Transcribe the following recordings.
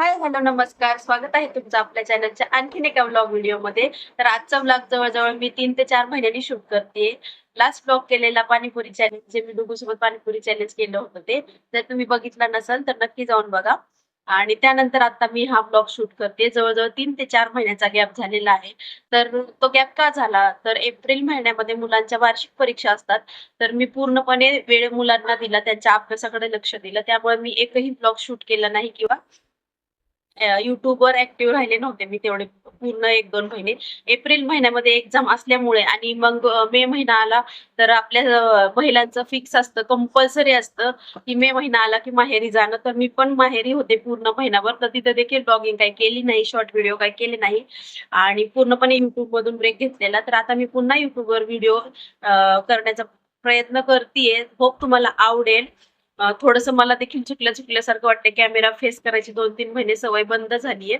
Hi hello नमस्कार. स्वागत आहे तुमचं आपल्या चॅनलच्या आणखीन एका ब्लॉग व्हिडिओमध्ये. तर आजचा ब्लॉग जवळजवळ मी तीन ते चार महिन्यांनी शूट करते. लास्ट ब्लॉग केलेला पाणीपुरी चॅलेंज जे मी डुगूसोबत पाणीपुरी चॅलेंज केलं होतं ते. जर तुम्ही बघितला नसेल तर नक्की जाऊन बघा. आणि त्यानंतर आता मी हा ब्लॉग शूट करते. जवळजवळ तीन ते चार महिन्याचा गॅप झालेला आहे. तर तो गॅप का झाला? तर एप्रिल महिन्यामध्ये मुलांच्या वार्षिक परीक्षा असतात. तर मी पूर्णपणे वेळ मुलांना दिला त्यांच्या अभ्यासाकडे लक्ष दिलं. त्यामुळे मी एकही ब्लॉग शूट केला नाही किंवा युट्यूबवर ऍक्टिव्ह राहिले नव्हते मी तेवढे पूर्ण एक दोन महिने. एप्रिल महिन्यामध्ये एक्झाम असल्यामुळे आणि मग मे महिना आला तर आपल्या महिलांचं फिक्स असतं कंपल्सरी असतं की मे महिना आला की माहेरी जाणं. तर मी पण माहेरी होते पूर्ण महिनाभर. तर तिथे देखील ब्लॉगिंग काही केली नाही शॉर्ट व्हिडिओ काही केले नाही. आणि पूर्णपणे युट्यूब मधून ब्रेक घेतलेला. तर आता मी पुन्हा युट्यूबवर व्हिडिओ करण्याचा प्रयत्न करते होप तुम्हाला आवडेल. थोडंसं मला देखील चुकल्या चुकल्यासारखं वाटतं कॅमेरा फेस करायची दोन तीन महिने सवय बंद झालीये.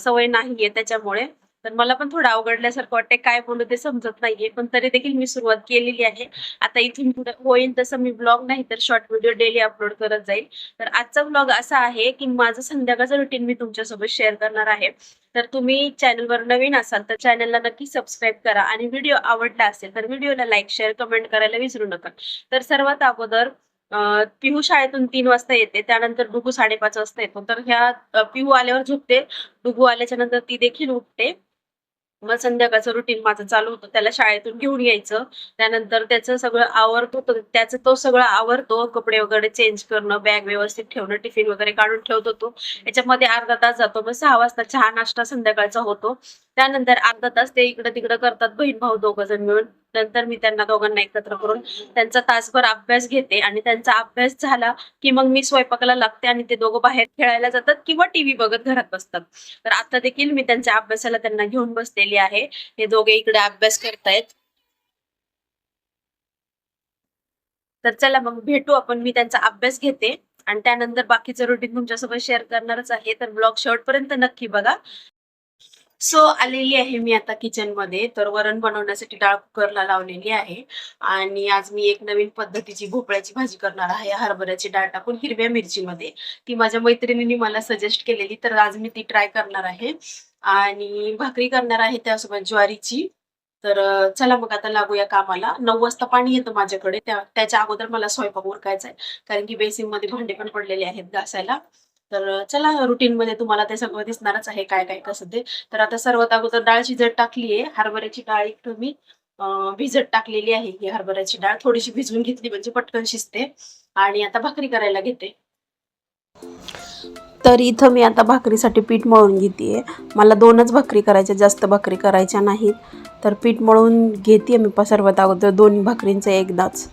सवय नाहीये त्याच्यामुळे. तर मला पण थोडं अवघडल्यासारखं वाटतंय. काय बोलू ते समजत नाहीये. पण तरी देखील मी सुरुवात केलेली आहे. आता इथून पुढे होईल तसं मी ब्लॉग नाही तर शॉर्ट व्हिडिओ डेली अपलोड करत जाईल. तर आजचा ब्लॉग असा आहे की माझं संध्याकाळचं रुटीन मी तुमच्यासोबत शेअर करणार आहे. तर तुम्ही चॅनलवर नवीन असाल तर चॅनलला नक्की सबस्क्राईब करा. आणि व्हिडिओ आवडला असेल तर व्हिडिओला लाईक शेअर कमेंट करायला विसरू नका. तर सर्वात अगोदर पिहू शाळेतून तीन वाजता येते त्यानंतर डुगू साडेपाच वाजता येतो. तर ह्या पिहू आल्यावर झोपते. डुगू आल्याच्यानंतर ती देखील उठते. मग संध्याकाळचं रुटीन माझं चालू होतं. त्याला शाळेतून घेऊन यायचं. त्यानंतर त्याचं सगळं आवरतो. तर त्याचं तो सगळं आवरतो. कपडे वगैरे चेंज करणं बॅग व्यवस्थित ठेवणं टिफिन वगैरे काढून ठेवत होतो. याच्यामध्ये अर्धा तास जातो. मग सहा वाजता चहा नाश्ता संध्याकाळचा होतो. त्यानंतर अर्धा तास ते इकडं तिकडं करतात बहीण भाऊ दोघं जण मिळून. नंतर मी त्यांना दोघांना एकत्र करून त्यांचा तासभर अभ्यास घेते आणि त्यांचा अभ्यास झाला की मग मी स्वयंपाकाला लागते आणि ते दोघं बाहेर खेळायला जातात किंवा टीव्ही बघत घरात बसतात. तर आता देखील मी त्यांच्या अभ्यासाला त्यांना घेऊन बसलेली आहे. हे दोघे इकडे अभ्यास करतायत. तर चला मग भेटू आपण मी त्यांचा अभ्यास घेते. आणि त्यानंतर बाकीचं रुटीन तुमच्यासोबत शेअर करणारच आहे. तर ब्लॉग शेवटपर्यंत नक्की बघा. सो आलेली आहे मी आता किचनमध्ये. तर वरण बनवण्यासाठी डाळ कुकरला लावलेली आहे. आणि आज मी एक नवीन पद्धतीची भोपळ्याची भाजी करणार आहे. हरभऱ्याची डाळ टाकून हिरव्या मिरचीमध्ये. ती माझ्या मैत्रिणींनी मला सजेस्ट केलेली तर आज मी ती ट्राय करणार आहे. आणि भाकरी करणार आहे त्यासोबत ज्वारीची. तर चला मग आता लागूया कामाला. नऊ वाजता पाणी येतं माझ्याकडे. त्या त्याच्या अगोदर मला स्वयंपाक उरकायचा आहे. कारण की बेसिनमध्ये भांडे पण पडलेले आहेत घासायला. तर चला रुटीन मध्ये तुम्हाला ते सगळं दिसणारच आहे काय काय कसं ते तर आता सर्वात अगोदर डाळ शिजत टाकली आहे हरभऱ्याची डाळ एक तुम्ही भिजत टाकलेली आहे ही हरभऱ्याची डाळ. थोडीशी भिजवून घेतली म्हणजे पटकन शिजते. आणि आता भाकरी करायला घेते. तर इथं मी आता भाकरीसाठी पीठ मळून घेते मला दोनच भाकरी करायच्या जास्त भाकरी करायच्या नाहीत. तर पीठ मळून घेते मी सर्वात अगोदर दोन्ही भाकरींचं एकदाच.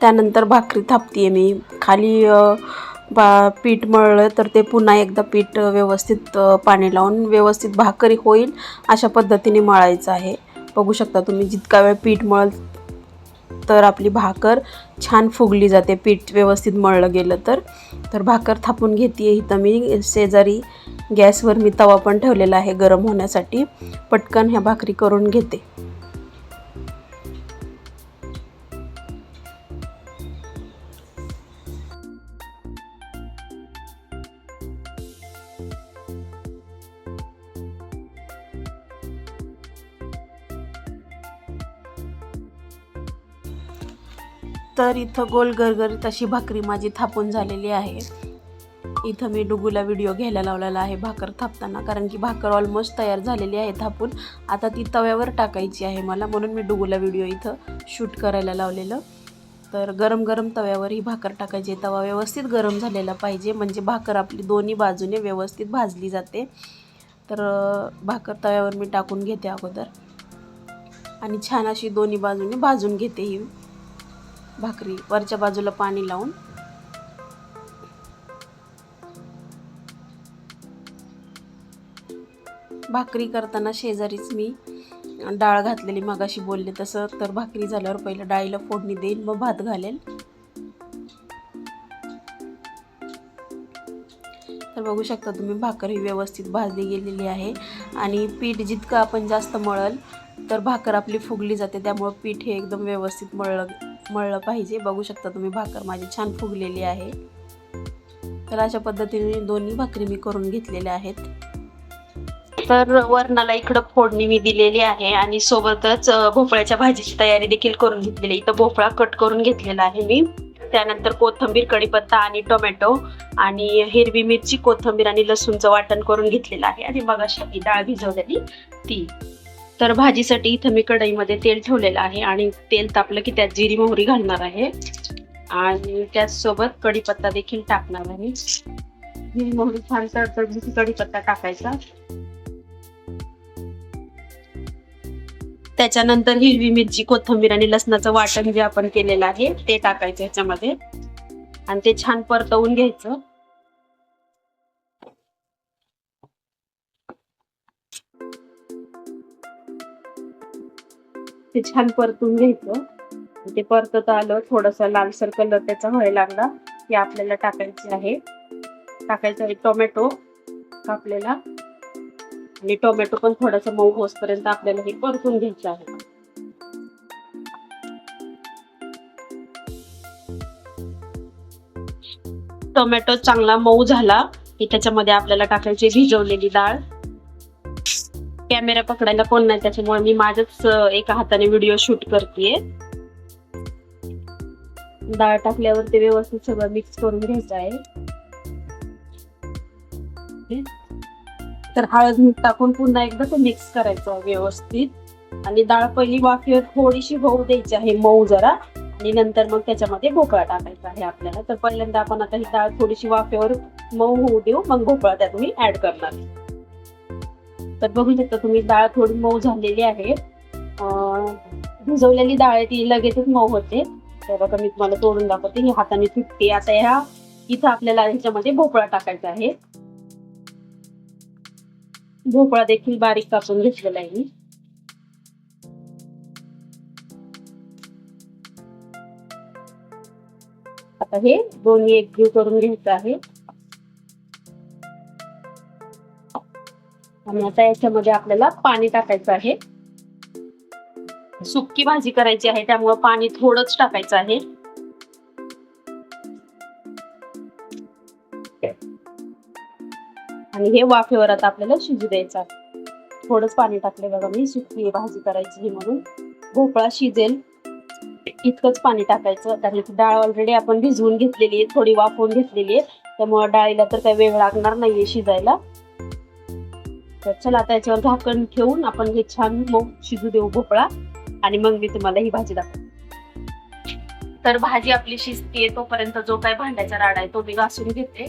त्यानंतर भाकरी थापते मी. खाली बा पीठ मळलं तर ते पुन्हा एकदा पीठ व्यवस्थित पाणी लावून व्यवस्थित भाकरी होईल अशा पद्धतीने मळायचं आहे. बघू शकता तुम्ही जितका वेळ पीठ मळ तर आपली भाकर छान फुगली जाते पीठ व्यवस्थित मळलं गेलं तर. तर भाकर थापून घेते इथं मी शेजारी गॅसवर मी तवा पण ठेवलेला आहे गरम होण्यासाठी. पटकन ह्या भाकरी करून घेते. तर इथं गोल गरगरीत अशी भाकरी माझी थापून झालेली आहे. इथं मी डुगूला व्हिडिओ घ्यायला लावलेला आहे भाकर थापताना. कारण की भाकर ऑलमोस्ट तयार झालेली आहे थापून. आता ती तव्यावर टाकायची आहे मला म्हणून मी डुगूला व्हिडिओ इथं शूट करायला लावलेलं. तर गरम गरम तव्यावर ही भाकर टाकायची तवा व्यवस्थित गरम झालेला पाहिजे म्हणजे भाकर आपली दोन्ही बाजूने व्यवस्थित भाजली जाते. तर भाकर तव्यावर मी टाकून घेते अगोदर. आणि छान अशी दोन्ही बाजूने भाजून घेते ही. भाकरी. वरच्या बाजूला पाणी लावून. भाकरी करताना शेजारीच मी डाळ घातलेली मगाशी बोलले तसं. तर भाकरी झाल्यावर पहिलं डाळीला फोडणी देईल मग भात घालेल. तर बघू शकता तुम्ही भाकर ही व्यवस्थित भाजली गेलेली आहे. आणि पीठ जितकं आपण जास्त मळल तर भाकर आपली फुगली जाते. त्यामुळं पीठ हे एकदम व्यवस्थित मळलं मळलं पाहिजे. बघू शकता तुम्ही भाकर माझी छान फुगलेली आहे. तर अशा पद्धतीने दोन्ही भाकरी मी करून घेतलेल्या आहेत. तर वरणाला इकडं फोडणी मी दिलेली आहे आणि सोबतच भोपळ्याच्या भाजीची तयारी देखील करून घेतलेली इथं भोपळा कट करून घेतलेला आहे मी. त्यानंतर कोथिंबीर कढीपत्ता आणि टोमॅटो आणि हिरवी मिरची कोथिंबीर आणि लसूणचं वाटण करून घेतलेलं आहे. आणि मग अशी डाळ भिजवलेली ती. तर भाजीसाठी इथं मी कढईमध्ये तेल ठेवलेलं आहे आणि तेल तापलं की त्यात जिरी मोहरी घालणार आहे. आणि त्याचसोबत कढीपत्ता देखील टाकणार आहे. जिरी मोहरी छान तर कढीपत्ता टाकायचा. त्याच्यानंतर हिरवी मिरची कोथिंबीर आणि लसणाचं वाटण जे आपण केलेलं आहे ते टाकायचं ह्याच्यामध्ये. आणि ते छान परतवून घ्यायचं. ते छान परतून घ्यायचं. ते परतत आलं थोडस लालसर कलर त्याचा व्हायला लागला. की आपल्याला टाकायचे आहे. टाकायचं आहे टोमॅटो कापलेला. आणि टोमॅटो पण थोडासा मऊ होसपर्यंत आपल्याला हे परतून घ्यायचं आहे. टोमॅटो चांगला मऊ झाला. की त्याच्यामध्ये आपल्याला टाकायची भिजवलेली डाळ. कॅमेरा पकडायला कोण नाही त्याच्यामुळे मी माझ्याच एका हाताने व्हिडिओ शूट करते डाळ टाकल्यावर ते व्यवस्थित सगळं मिक्स करून घ्यायचं आहे. तर हळद मीठ टाकून पुन्हा एकदा ते मिक्स करायचं व्यवस्थित. आणि डाळ पहिली वाफेवर थोडीशी होऊ द्यायची आहे मऊ जरा. आणि नंतर मग त्याच्यामध्ये भोपळा टाकायचा आहे आपल्याला. तर पहिल्यांदा आपण आता ही डाळ थोडीशी वाफेवर मऊ होऊ देऊ मग भोपळा त्यात मी ऍड करणार. तर बघू शकता तुम्ही डाळ थोडी मऊ झालेली आहे. भिजवलेली डाळ आहे ती लगेचच मऊ होते. तर बघा मी तुम्हाला तोडून दाखवते. ही हाताने तुटते. आता ह्या इथं आपल्याला ह्याच्यामध्ये भोपळा टाकायचा आहे. भोपळा देखील बारीक कापून घेतलेला आहे मी. आता हे दोन्ही एकजीव करून घ्यायचं आहे. आणि आता याच्यामध्ये आपल्याला पाणी टाकायचं आहे. सुक्की भाजी करायची आहे त्यामुळे पाणी थोडंच टाकायचं आहे. आणि हे वाफेवर आता आपल्याला शिजू द्यायचं आहे. थोडंच पाणी टाकले बघा मी सुकी भाजी करायची ही म्हणून. भोपळा शिजेल. इतकंच पाणी टाकायचं. कारण की डाळ ऑलरेडी आपण भिजवून घेतलेली आहे थोडी वाफवून घेतलेली आहे. त्यामुळे डाळीला तर काही वेळ लागणार नाहीये शिजायला. तर चला आता याच्यावर झाकण ठेवून आपण हे छान मग शिजू देऊ भोपळा. आणि मग मी तुम्हाला ही भाजी दाखवते. तर भाजी आपली शिजते तोपर्यंत जो काही भांड्याचा राडा आहे तो मी घासून घेते.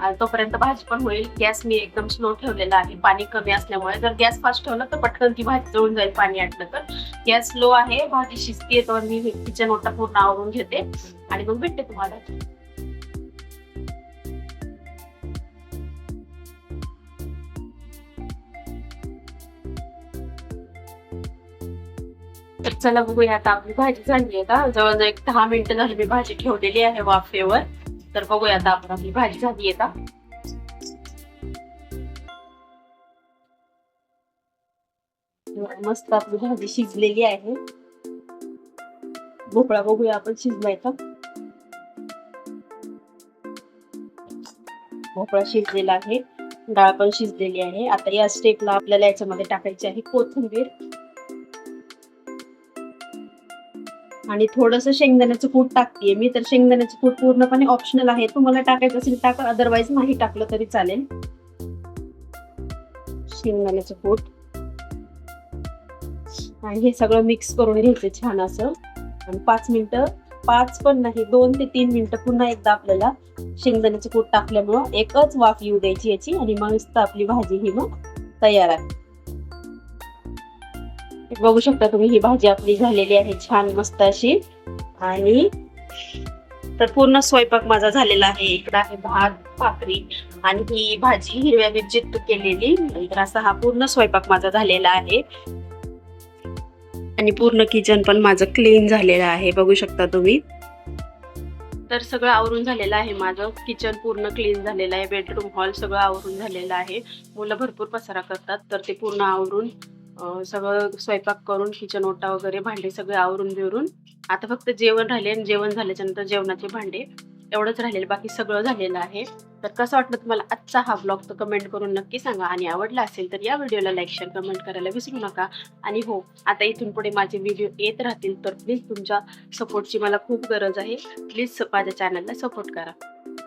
आणि तोपर्यंत भाजी पण होईल. गॅस मी एकदम स्लो ठेवलेला आहे. पाणी कमी असल्यामुळे जर गॅस फास्ट ठेवला तर पटकन ती भाजी जळून जाईल पाणी आटलं तर. गॅस स्लो आहे. भाजी शिजते तर मी किचन ओटा पूर्ण आवरून घेते. आणि मग भेटते तुम्हाला. तर चला बघूया आता आपली भाजी झाली आहे का जवळजवळ एक दहा मिनिटं झाली मी भाजी ठेवलेली आहे वाफेवर. तर बघूया आता आपण आपली भाजी झाली आहे का मस्त आपली भाजी शिजलेली आहे. भोपळा बघूया आपण शिजलाय का? भोपळा शिजलेला आहे. डाळ पण शिजलेली आहे. आता या स्टेपला आपल्याला याच्यामध्ये टाकायची आहे कोथिंबीर. आणि थोडस शेंगदाण्याचं कूट टाकतेय. मी तर शेंगदाण्याचं कूट पूर्णपणे ऑप्शनल आहे. तुम्हाला टाकायचं असेल टाका अदरवाईज नाही टाकलं तरी चालेल. शेंगदाण्याचं कूट. आणि हे सगळं मिक्स करून घ्यायचं छान असं. आणि पाच मिनिटं पाच पण नाही दोन ते तीन मिनिटं पुन्हा एकदा आपल्याला शेंगदाण्याचं कूट टाकल्यामुळं एकच वाफ येऊ द्यायची याची. आणि मस्त आपली भाजी ही मग तयार आहे. बघू शकता तुम्ही ही भाजी आपली झालेली आहे छान मस्त अशी. आणि तर पूर्ण स्वयंपाक माझा झालेला आहे. इकडे आहे भात भाकरी आणि ही भाजी हिरव्या मिरचीत केलेली. तर असा हा पूर्ण स्वयंपाक माझा झालेला आहे. आणि पूर्ण किचन पण माझं क्लीन झालेलं आहे बघू शकता तुम्ही. तर सगळं आवरून झालेलं आहे माझं. किचन पूर्ण क्लीन झालेलं आहे. बेडरूम हॉल सगळं आवरून झालेलं आहे. मुलं भरपूर पसारा करतात तर ते पूर्ण आवरून सगळं स्वयंपाक करून किचन ओटा वगैरे भांडे सगळे आवरून बिवरून. आता फक्त जेवण राहिले आणि जेवण झाल्याच्यानंतर जेवणाचे भांडे एवढंच राहिलेलं. बाकी सगळं झालेलं आहे. तर कसं वाटलं तुम्हाला आजचा हा ब्लॉग तर कमेंट करून नक्की सांगा. आणि आवडला असेल तर या व्हिडिओला लाईक शेअर कमेंट करायला विसरू नका. आणि हो आता इथून पुढे माझे व्हिडिओ येत राहतील तर प्लीज तुमच्या सपोर्टची मला खूप गरज आहे. प्लीज माझ्या चॅनलला सपोर्ट करा.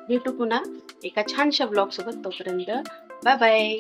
भेटू पुन्हा एका छानशा ब्लॉगसोबत तोपर्यंत. Bye bye